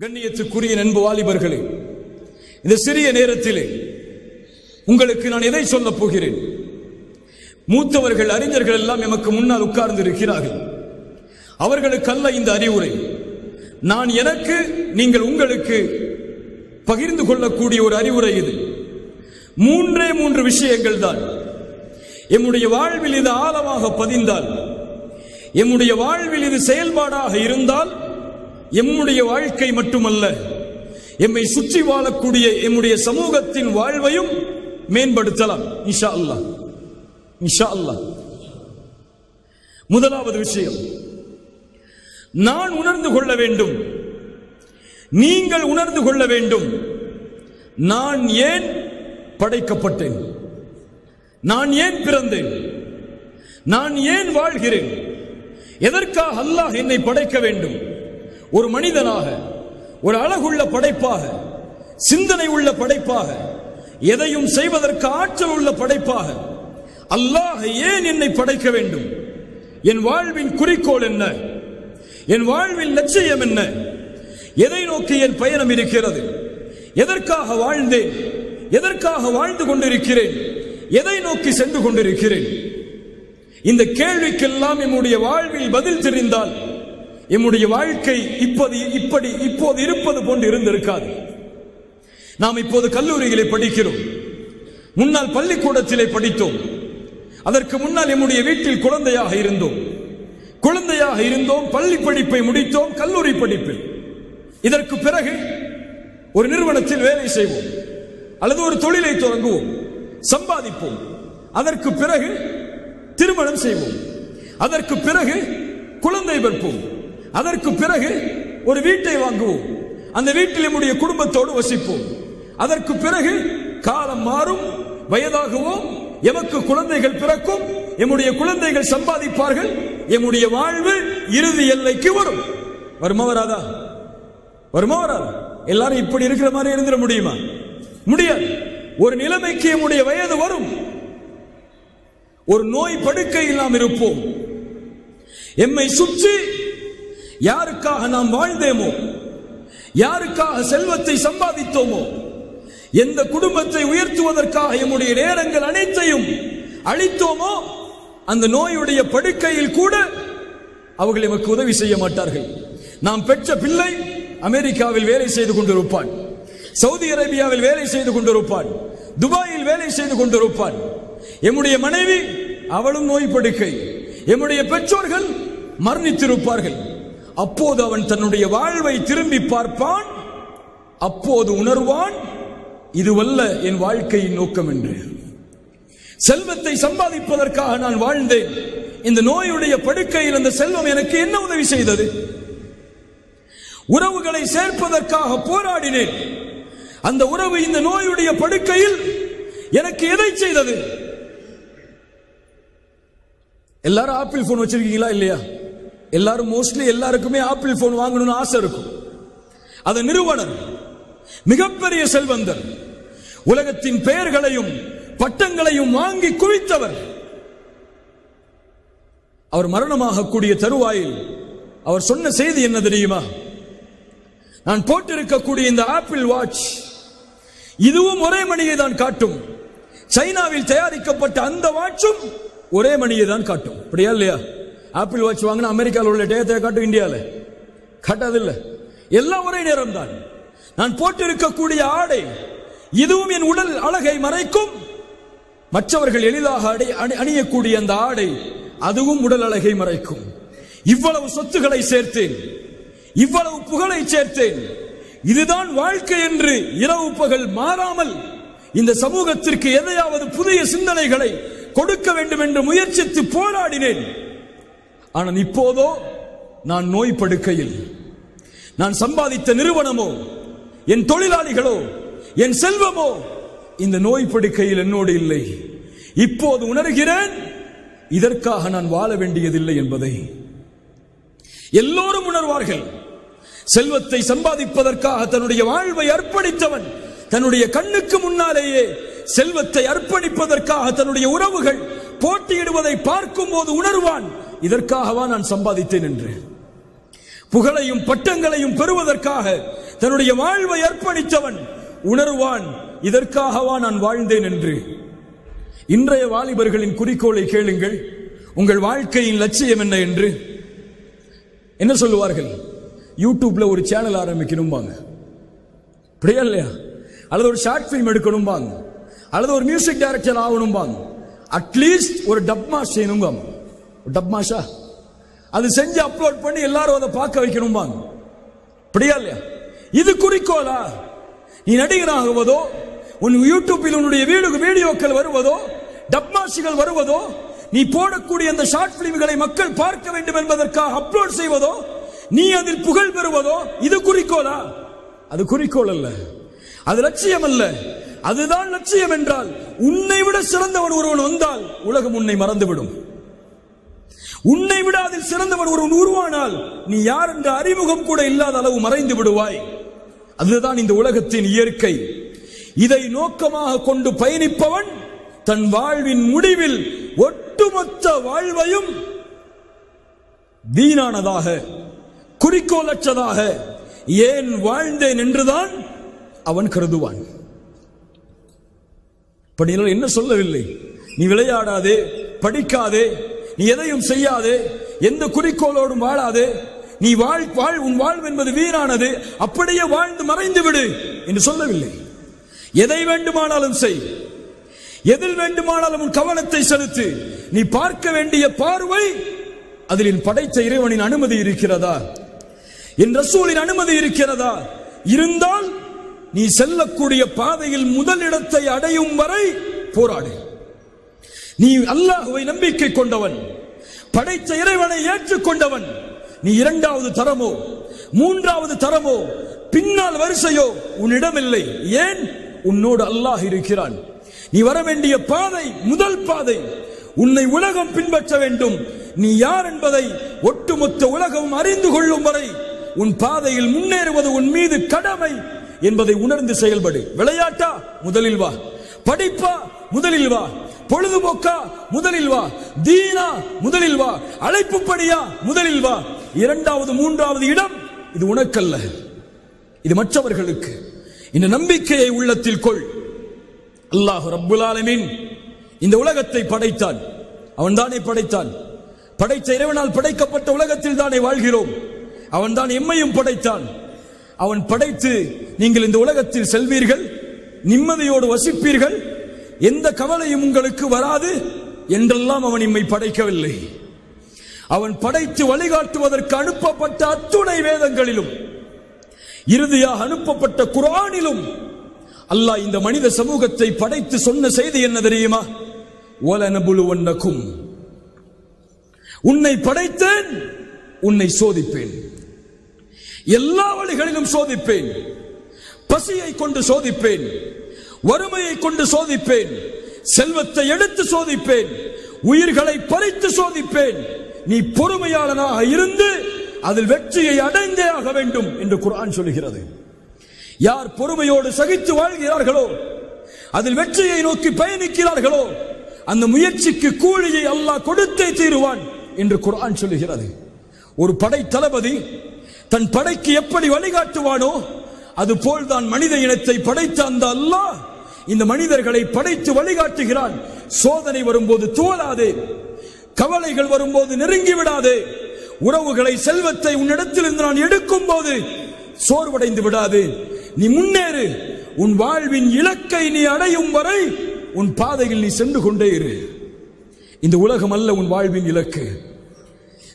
கண்ணியத்துக்குரிய நண்பு வாலிபர்களே இந்த சிறிய நேரத்திலே உங்களுக்கு நான் எதை சொல்லப் போகிறேன்? மூத்தவர்கள் அறிஞர்கள் எல்லாம் எமக்கு முன்னால் உட்கார்ந்து இருக்கிறார்கள் அவர்களுக்கு அல்ல இந்த அறிவுரை. நான் எனக்கு நீங்கள் உங்களுக்கு பகிர்ந்து கொள்ளக்கூடிய ஒரு அறிவுரை இது. மூன்றே மூன்று விஷயங்கள் தான். எம்முடைய வாழ்வில் இது ஆழமாக பதிந்தால் எம்முடைய வாழ்வில் இது செயல்பாடாக இருந்தால் எம்முடைய வாழ்க்கை மட்டுமல்ல எம்மை சுற்றி வாழக்கூடிய எம்முடைய சமூகத்தின் வாழ்வையும் மேம்படுத்தலாம். இன்ஷா அல்லாஹ். இன்ஷா அல்லாஹ். முதலாவது விஷயம் நான் உணர்ந்து கொள்ள வேண்டும். நீங்கள் உணர்ந்து கொள்ள வேண்டும். நான் ஏன் படைக்கப்பட்டேன்? நான் ஏன் பிறந்தேன்? நான் ஏன் வாழ்கிறேன்? எதற்காக அல்லாஹ் என்னை படைக்க வேண்டும்? ஒரு மனிதனாக ஒரு அழகுள்ள படைப்பாக சிந்தனை உள்ள படைப்பாக எதையும் செய்வதற்கு ஆற்றல் உள்ள படைப்பாக அல்லாஹ் ஏன் என்னை படைக்க வேண்டும்? என் வாழ்வின் குறிக்கோள் என்ன? என் வாழ்வின் லட்சியம் என்ன? எதை நோக்கி என் பயணம் இருக்கிறது? எதற்காக வாழ்ந்தேன்? எதற்காக வாழ்ந்து கொண்டிருக்கிறேன்? எதை நோக்கி சென்று கொண்டிருக்கிறேன்? இந்த கேள்விக்கெல்லாம் எம்முடைய வாழ்வில் பதில் தெரிந்தால் எம்முடைய வாழ்க்கை இப்போது இப்படி இப்போது இருப்பது போன்று இருந்திருக்காது. நாம் இப்போது கல்லூரிகளை படிக்கிறோம். முன்னால் பள்ளிக்கூடத்திலே படித்தோம். அதற்கு முன்னால் எம்முடைய வீட்டில் குழந்தையாக இருந்தோம். குழந்தையாக இருந்தோம் பள்ளி படிப்பை முடித்தோம் கல்லூரி படிப்பில். இதற்கு பிறகு ஒரு நிறுவனத்தில் வேலை செய்வோம். அல்லது ஒரு தொழிலை தொடங்குவோம். சம்பாதிப்போம். அதற்கு பிறகு திருமணம் செய்வோம். அதற்கு பிறகு குழந்தை பிறப்போம் அதற்கு பிறகு ஒரு வீட்டை வாங்குவோம். அந்த வீட்டில் நம்முடைய குடும்பத்தோடு வசிப்போம். அதற்கு பிறகு காலம் மாறும் வயதாகுவோம் எமக்கு குழந்தைகள் பிறக்கும் எம்முடைய குழந்தைகள் சம்பாதிப்பார்கள் எம்முடைய வாழ்வு இறுதி எல்லைக்கு வரும். வருமா வராதா? வருமா வராதா? எல்லாரும் இப்படி இருக்கிற மாதிரி இருந்துட முடியுமா? முடியாது. ஒரு நிலைமைக்கு என்னுடைய வயது வரும். ஒரு நோய் படுக்கையில் நாம் இருப்போம். எம்மை சுற்றி யாருக்காக நாம் வாழ்ந்தேமோ யாருக்காக செல்வத்தை சம்பாதித்தோமோ எந்த குடும்பத்தை உயர்த்துவதற்காக எம்முடைய நேரங்கள் அனைத்தையும் அளித்தோமோ அந்த நோயுடைய படுக்கையில் கூட அவர்கள் எமக்கு உதவி செய்ய மாட்டார்கள். நாம் பெற்ற பிள்ளை அமெரிக்காவில் வேலை செய்து கொண்டிருப்பான். சவுதி அரேபியாவில் வேலை செய்து கொண்டிருப்பான். துபாயில் வேலை செய்து கொண்டிருப்பான். எம்முடைய மனைவி அவளும் நோய் படுக்கை எம்முடைய பெற்றோர்கள் மரணித்திருப்பார்கள். அப்போது அவன் தன்னுடைய வாழ்வை திரும்பி பார்ப்பான். அப்போது உணர்வான் இதுவல்ல என் வாழ்க்கையின் நோக்கம் என்று. செல்வத்தை சம்பாதிப்பதற்காக நான் வாழ்ந்தேன். இந்த நோயுடைய படுக்கையில் அந்த செல்வம் எனக்கு என்ன உதவி செய்தது? உறவுகளை சேர்ப்பதற்காக போராடினேன். அந்த உறவு இந்த நோயுடைய படுக்கையில் எனக்கு எதை செய்தது? எல்லாரும் ஆப்பிள் போன் வச்சிருக்கீங்களா இல்லையா? எல்லாரும் மோஸ்ட்லி எல்லாருக்குமே ஆப்பிள் போன் வாங்கணும்னு ஆசை இருக்கும். அது நிறுவனர் மிகப்பெரிய செல்வந்தர் உலகத்தின் பெயர்களையும் பட்டங்களையும் வாங்கி குவித்தவர். அவர் மரணமாகக்கூடிய தருவாயில் அவர் சொன்ன செய்தி என்ன தெரியுமா? நான் போட்டிருக்கக்கூடிய இந்த ஆப்பிள் வாட்ச் இதுவும் ஒரே மணியை தான் காட்டும். சைனாவில் தயாரிக்கப்பட்ட அந்த வாட்சும் ஒரே மணியை தான் காட்டும். அப்படியா இல்லையா? ஆப்பிள் வாட்ச் வாங்கினா அமெரிக்காவில் உள்ள டேத்தை காட்டும் இந்தியாவில் காட்டாதில்ல. எல்லாம் ஒரே நேரம் தான் நான் போட்டிருக்கக்கூடிய ஆடை இதுவும் என் உடல் அழகை மறைக்கும். மற்றவர்கள் எளிதாக அடை அணி- அணியக்கூடிய அந்த ஆடை அதுவும் உடல் அழகை மறைக்கும். இவ்வளவு சொத்துக்களை சேர்த்தேன். இவ்வளவு புகழை சேர்த்தேன். இதுதான் வாழ்க்கை என்று இரவு பகல் மாறாமல் இந்த சமூகத்திற்கு எதையாவது புதிய சிந்தனைகளை கொடுக்க வேண்டும் என்று முயற்சித்து போராடினேன். ஆனால் இப்போதோ நான் நோய் படுக்கையில் நான் சம்பாதித்த நிறுவனமோ என் தொழிலாளிகளோ என் செல்வமோ இந்த நோய் படுக்கையில் என்னோடு இல்லை. இப்போது உணர்கிறேன் இதற்காக நான் வாழ வேண்டியதில்லை என்பதை. எல்லோரும் உணர்வார்கள். செல்வத்தை சம்பாதிப்பதற்காக தன்னுடைய வாழ்வை அர்ப்பணித்தவன் தன்னுடைய கண்ணுக்கு முன்னாலேயே செல்வத்தை அர்ப்பணிப்பதற்காக தன்னுடைய உறவுகள் போட்டியிடுவதை பார்க்கும் போது உணர்வான் இதற்காகவா நான் சம்பாதித்தேன் என்று? புகழையும் பட்டங்களையும் பெறுவதற்காக தன்னுடைய வாழ்வை அர்ப்பணித்தவன் உணர்வான் இதற்காகவா நான் வாழ்ந்தேன் என்று? இன்றைய வாலிபர்களின் குறிக்கோளை கேளுங்கள். உங்கள் வாழ்க்கையின் லட்சியம் என்ன என்று? என்ன சொல்லுவார்கள்? யூடியூப்ல ஒரு சேனல் ஆரம்பிக்கணும்பாங்க அப்படியா இல்லையா? அல்லது ஒரு ஷார்ட் ஃபிலிம் எடுக்கணும்பாங்க அல்லது ஒரு மியூசிக் டைரக்டர் ஆகணும்பாங்க அட்லீஸ்ட் ஒரு டப்மா செய்யணுங்க டப்மாஷா அது செஞ்சு அப்லோட் பண்ணி எல்லாரும் அதை பார்க்க வைக்கணும்பாங்க அப்படியா இல்லையா? இது குறிக்கோளா? நீ நடிகராகுவதோ உன் யூடியூப்பில் உன்னுடைய வீடு வீடியோக்கள் வருவதோ டப்மாஷிகள் வருவதோ நீ போடக்கூடிய அந்த ஷார்ட் பிலிம்களை மக்கள் பார்க்க வேண்டும் என்பதற்காக அப்லோட் செய்வதோ நீ அதில் புகழ் பெறுவதோ இது குறிக்கோளா? அது குறிக்கோள் அல்ல. அது லட்சியம் அல்ல. அதுதான் லட்சியம் என்றால் உன்னை விட சிறந்தவன் ஒருவன் வந்தால் உலகம் உன்னை மறந்துவிடும். உன்னை விட அதில் சிறந்தவன் ஒருவன் உருவானால் நீ யார் என்ற அறிமுகம் கூட இல்லாத அளவு மறைந்து விடுவாய். அதுதான் இந்த உலகத்தின் இயற்கை. இதை நோக்கமாக கொண்டு பயணிப்பவன் தன் வாழ்வின் முடிவில் ஒட்டுமொத்த வாழ்வையும் வீணானதாக குறிக்கோளற்றதாக. ஏன் வாழ்ந்தேன் என்றுதான் அவன் கருதுவான். இப்ப என்ன சொல்லவில்லை? நீ விளையாடாதே படிக்காதே நீ எதையும் செய்யாதே எந்த குறிக்கோளோடும் வாழாதே நீ வாழ் வாழ் உன் வாழ்வு என்பது வீணானது அப்படியே வாழ்ந்து மறைந்து விடு என்று சொல்லவில்லை. எதை வேண்டுமானாலும் செய். எதில் வேண்டுமானாலும் உன் கவனத்தை செலுத்து. நீ பார்க்க வேண்டிய பார்வை அதில் படைத்த இறைவனின் அனுமதி இருக்கிறதா? என் ரசூலின் அனுமதி இருக்கிறதா? இருந்தால் நீ செல்லக்கூடிய பாதையில் முதல் இடத்தை அடையும் வரை போராடு. நீ அல்லாஹுவை நம்பிக்கை கொண்டவன். படைத்த இறைவனை ஏற்றுக்கொண்டவன் நீ இரண்டாவது தரமோ? மூன்றாவது தரமோ? பின்னால் வரிசையோ? உன்னிடம் இல்லை ஏன்? உன்னோடு அல்லாஹ் இருக்கிறான். நீ வர வேண்டிய பாதை முதல் பாதை. உன்னை உலகம் பின்பற்ற வேண்டும். நீ யார் என்பதை ஒட்டுமொத்த உலகம் அறிந்து கொள்ளும் வரை உன் பாதையில் முன்னேறுவது உன் மீது கடமை என்பதை உணர்ந்து செயல்படு. விளையாட்டா? முதலில் வா. படிப்பா? முதலில் வா. பொழுதுபோக்கா? முதலில் வா. தீனா? முதலில் வா. அழைப்பு படியா முதலில் வா. இரண்டாவது மூன்றாவது இடம் இது உனக்கல்ல. இது மற்றவர்களுக்கு. இந்த நம்பிக்கையை உள்ளத்தில் கொள். அல்லாஹ் ரப்புல் இந்த உலகத்தை படைத்தான். அவன் தானே படைத்தான். படைத்த இறைவனால் படைக்கப்பட்ட உலகத்தில் தானே வாழ்கிறோம். அவன் தான் எம்மையும் படைத்தான். அவன் படைத்து நீங்கள் இந்த உலகத்தில் செல்வீர்கள் நிம்மதியோடு வசிப்பீர்கள் எந்த கவலையும் உங்களுக்கு வராது என்றெல்லாம் அவன் இம்மை படைக்கவில்லை. அவன் படைத்து வழிகாட்டுவதற்கு அனுப்பப்பட்ட அத்துணை வேதங்களிலும் இறுதியாக அனுப்பப்பட்ட குரானிலும் அல்லாஹ் இந்த மனித சமூகத்தை படைத்து சொன்ன செய்தி என்ன தெரியுமா? ஒலனபுலுவன்னக்கும் உன்னை படைத்தேன் உன்னை சோதிப்பேன். எல்லா வழிகளிலும் சோதிப்பேன். பசியை கொண்டு சோதிப்பேன். வறுமையை கொண்டு சோதிப்பேன். செல்வத்தை எடுத்து சோதிப்பேன். உயிர்களை பறித்து சோதிப்பேன். நீ பொறுமையாளனாக இருந்து அதில் வெற்றியை அடைந்தே ஆக வேண்டும் என்று குரான் சொல்லுகிறது. யார் பொறுமையோடு சகித்து வாழ்கிறார்களோ அதில் வெற்றியை நோக்கி பயணிக்கிறார்களோ அந்த முயற்சிக்கு கூலியை அல்லாஹ் கொடுத்தே தீருவான் என்று குரான் சொல்லுகிறது. ஒரு படை தளபதி தன் படைக்கு எப்படி வழிகாட்டுவானோ அது போல்தான் மனித இனத்தை படைத்த அந்த அல்லாஹ் இந்த மனிதர்களை படைத்து வழிகாட்டுகிறான். சோதனை வரும்போது தோலாதே கவலைகள் வரும்போது நெருங்கி விடாதே உறவுகளை செல்வத்தை உன்னிடத்திலிருந்து நான் எடுக்கும் போது சோர்வடைந்து விடாதே. நீ முன்னேறு. உன் வாழ்வின் இலக்கை நீ அடையும் வரை உன் பாதையில் நீ சென்று கொண்டே இரு. இந்த உலகம் அல்ல உன் வாழ்வின் இலக்கு.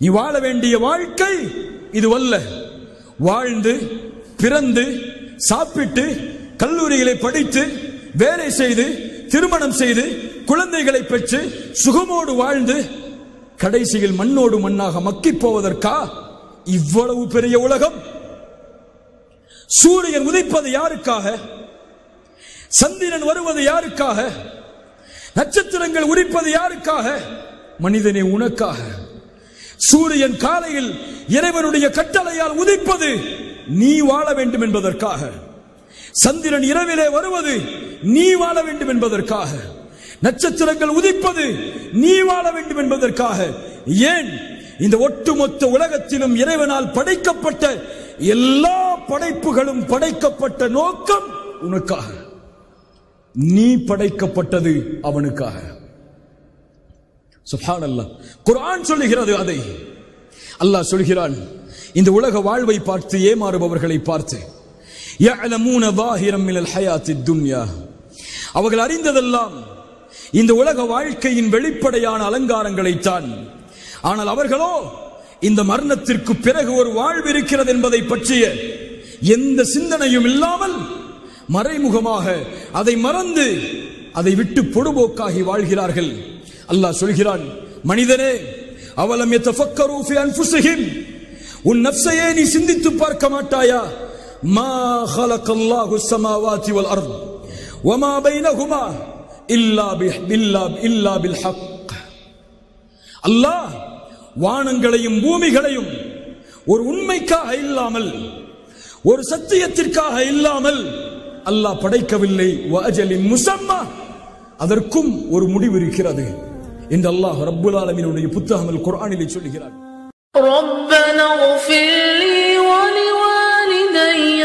நீ வாழ வேண்டிய வாழ்க்கை இதுவல்ல. வாழ்ந்து பிறந்து சாப்பிட்டு கல்லூரிகளை படித்து வேலை செய்து திருமணம் செய்து குழந்தைகளை பெற்று சுகமோடு வாழ்ந்து கடைசியில் மண்ணோடு மண்ணாக மக்கிப் போவதற்கா? இவ்வளவு பெரிய உலகம். சூரியன் உதிப்பது யாருக்காக? சந்திரன் வருவது யாருக்காக? நட்சத்திரங்கள் உரிப்பது யாருக்காக? மனிதனே உனக்காக. சூரியன் காலையில் இறைவனுடைய கட்டளையால் உதிப்பது நீ வாழ வேண்டும் என்பதற்காக. சந்திரன் இரவிலே வருவது நீ வாழ வேண்டும் என்பதற்காக. நட்சத்திரங்கள் உதிப்பது நீ வாழ வேண்டும் என்பதற்காக. ஏன்? இந்த ஒட்டுமொத்த உலகத்திலும் இறைவனால் படைக்கப்பட்ட எல்லா படைப்புகளும் படைக்கப்பட்ட நோக்கம் உனக்காக. நீ படைக்கப்பட்டது அவனுக்காக. சுப்ஹானல்லாஹ் குரான் சொல்லுகிறது அதை. அல்லாஹ் சொல்கிறான் இந்த உலக வாழ்வை பார்த்து ஏமாறுபவர்களை பார்த்து அவர்கள் அறிந்ததெல்லாம் இந்த உலக வாழ்க்கையின் வெளிப்படையான அலங்காரங்களை தான். ஆனால் அவர்களோ இந்த மரணத்திற்கு பிறகு ஒரு வாழ்வு இருக்கிறது என்பதை பற்றிய எந்த சிந்தனையும் இல்லாமல் மறைமுகமாக அதை மறந்து அதை விட்டு பொடுபோக்காகி வாழ்கிறார்கள். அல்லாஹ் சொல்கிறான் மனிதனே அவலம் எத்தஃபக்கரூஃபி அன்ஃபுசுஹிம் உன் நப்சையே நீ சிந்தித்து பார்க்க மாட்டாயா மா ஹலக்கல்லாஹு சமாவாதி வல் அர்த். வமா பைனஹுமா இல்லா பி இல்லா இல்லா பில் ஹக் அல்லாஹ் வானங்களையும் பூமிகளையும் ஒரு உண்மைக்காக இல்லாமல் ஒரு சத்தியத்திற்காக இல்லாமல் அல்லாஹ் படைக்கவில்லை. அதற்கும் ஒரு முடிவு இருக்கிறது. إن الله رب العالمين يبتهم القرآن لشلك ربنا اغفر لي ولوالدي.